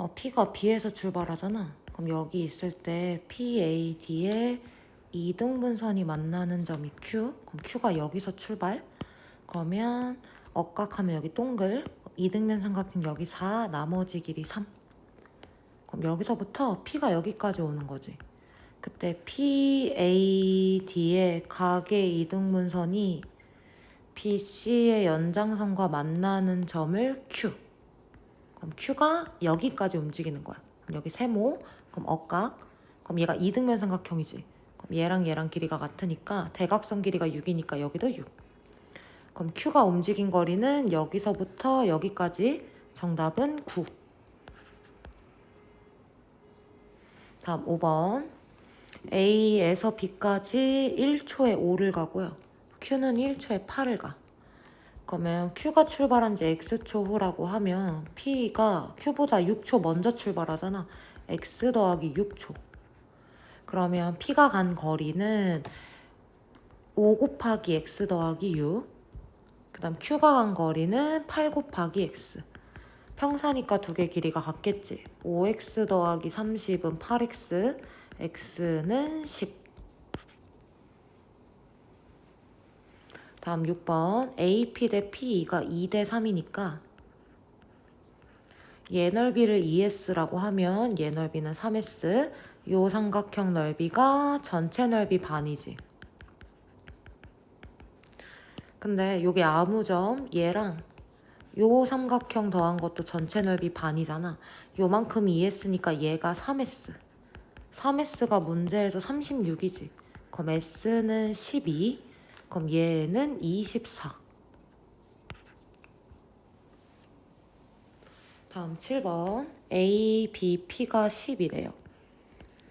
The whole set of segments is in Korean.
어, P가 B에서 출발하잖아. 그럼 여기 있을 때 PAD에 이등분선이 만나는 점이 Q. 그럼 Q가 여기서 출발. 그러면 억각하면 여기 동글. 이등변 삼각형 여기 4, 나머지 길이 3. 그럼 여기서부터 P가 여기까지 오는 거지. 그때 PAD의 각의 이등분선이 BC의 연장선과 만나는 점을 Q. 그럼 Q가 여기까지 움직이는 거야. 그럼 여기 세모, 그럼 억각, 그럼 얘가 이등변 삼각형이지. 그럼 얘랑 얘랑 길이가 같으니까 대각선 길이가 6이니까 여기도 6. 그럼 Q가 움직인 거리는 여기서부터 여기까지 정답은 9. 다음 5번. A에서 B까지 1초에 5를 가고요. Q는 1초에 8을 가. 그러면 Q가 출발한 지 X초 후라고 하면 P가 Q보다 6초 먼저 출발하잖아. X 더하기 6초. 그러면 P가 간 거리는 5 곱하기 X 더하기 6. 그 다음 Q가 간 거리는 8 곱하기 X. 평사니까 두 개 길이가 같겠지. 5X 더하기 30은 8X. X는 10. 다음 6번. AP 대 PE가 2대 3이니까 얘 넓이를 2S라고 하면 얘 넓이는 3S 요 삼각형 넓이가 전체 넓이 반이지. 근데 요게 아무점 얘랑 요 삼각형 더한 것도 전체 넓이 반이잖아. 요만큼 2S니까 얘가 3S 3S가 문제에서 36이지. 그럼 S는 12 그럼 얘는 24. 다음 7번. A, B, P가 10이래요.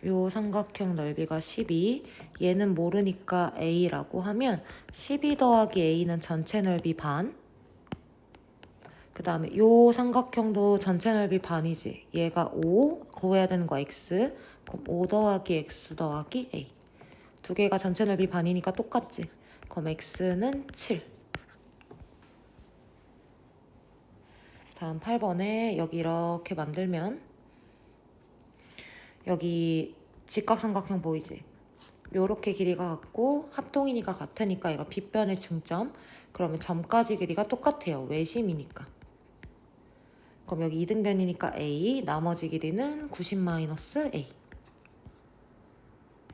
요 삼각형 넓이가 12. 얘는 모르니까 A라고 하면 12 더하기 A는 전체 넓이 반. 그 다음에 요 삼각형도 전체 넓이 반이지. 얘가 5. 구해야 되는 거 X. 그럼 5 더하기 X 더하기 A. 두 개가 전체 넓이 반이니까 똑같지. 그럼 x는 7. 다음 8번에 여기 이렇게 만들면 여기 직각삼각형 보이지? 요렇게 길이가 같고 합동이니까 같으니까 얘가 빗변의 중점 그러면 점까지 길이가 똑같아요. 외심이니까. 그럼 여기 이등변이니까 A 나머지 길이는 90 마이너스 A